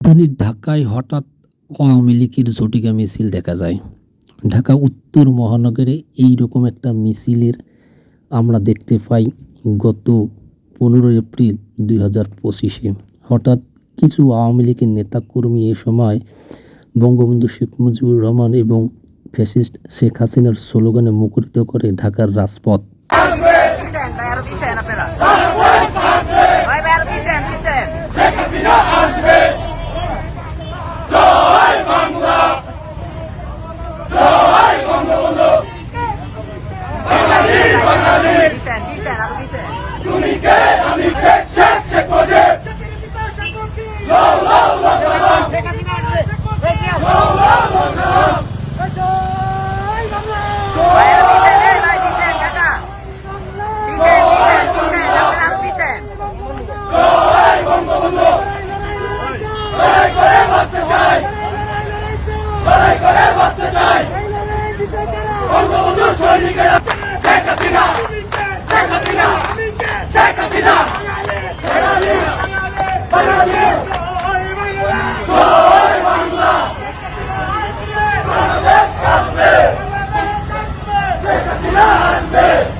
রাজধানীর ঢাকায় হঠাৎ আওয়ামী লীগের ঝটিকা মিছিল দেখা যায়। ঢাকা উত্তর মহানগরে এই রকম একটা মিছিলের আমরা দেখতে পাই গত পনেরোই এপ্রিল দুই হাজার পঁচিশে। হঠাৎ কিছু আওয়ামী লীগের নেতাকর্মী এ সময় বঙ্গবন্ধু শেখ মুজিবুর রহমান এবং ফ্যাসিস্ট শেখ হাসিনার স্লোগানে মুখরিত করে ঢাকার রাজপথ। ভাই Vicen তো হরেন।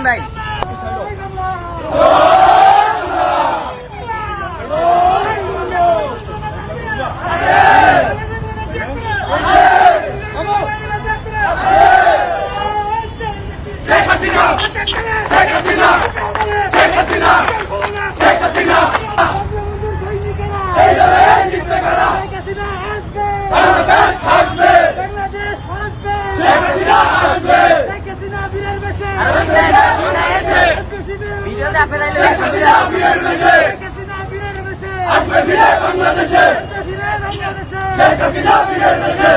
Vicen, ভাই শেখ হাসিনা! শেখ হাসিনা! শেখ হাসিনা শেখ হাসিনা এই লড়াই জিতবে কারা বাংলাদেশ হাসবে শেখ হাসিনা আসবে আরও Vicen, ভিডিওতে আপনারা এলে শেখ হাসিনা বীরের দেশে আসবে ফিরে বাংলাদেশে শেখ হাসিনা বীরের দেশে